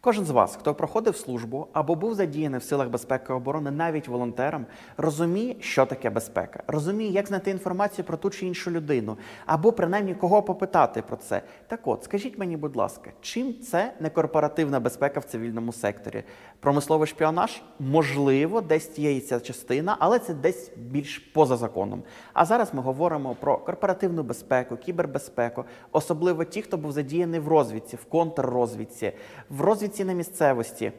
Кожен з вас, хто проходив службу або був задіяний в силах безпеки і оборони, навіть волонтером, розуміє, що таке безпека, розуміє, як знайти інформацію про ту чи іншу людину, або принаймні кого попитати про це. Так от, скажіть мені, будь ласка, чим це не корпоративна безпека в цивільному секторі? Промисловий шпіонаж? Можливо, десь є і ця частина, але це десь більш поза законом. А зараз ми говоримо про корпоративну безпеку, кібербезпеку, особливо ті, хто був задіяний в розвідці, в контррозвідці, в розвідці на місцевості.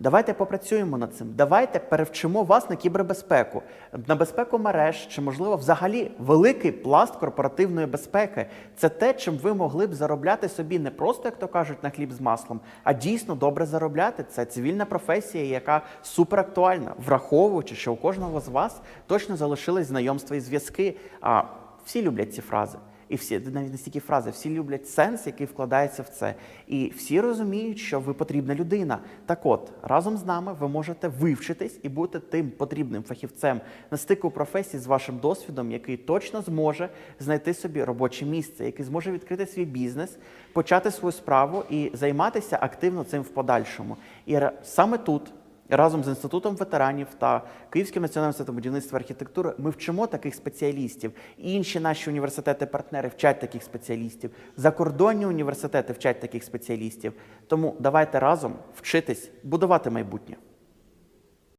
Давайте попрацюємо над цим. Давайте перевчимо вас на кібербезпеку, на безпеку мереж чи, можливо, взагалі великий пласт корпоративної безпеки. Це те, чим ви могли б заробляти собі не просто, як то кажуть, на хліб з маслом, а дійсно добре заробляти. Це цивільна професія, яка суперактуальна, враховуючи, що у кожного з вас точно залишились знайомства і зв'язки. А всі люблять ці фрази. І всі навіть не стільки фрази, всі люблять сенс, який вкладається в це. І всі розуміють, що ви потрібна людина. Так от, разом з нами ви можете вивчитись і бути тим потрібним фахівцем на стику професій з вашим досвідом, який точно зможе знайти собі робоче місце, який зможе відкрити свій бізнес, почати свою справу і займатися активно цим в подальшому. І саме тут. Разом з інститутом ветеранів та Київським національним інститутом будівництва архітектури ми вчимо таких спеціалістів. Інші наші університети-партнери вчать таких спеціалістів. Закордонні університети вчать таких спеціалістів. Тому давайте разом вчитись будувати майбутнє.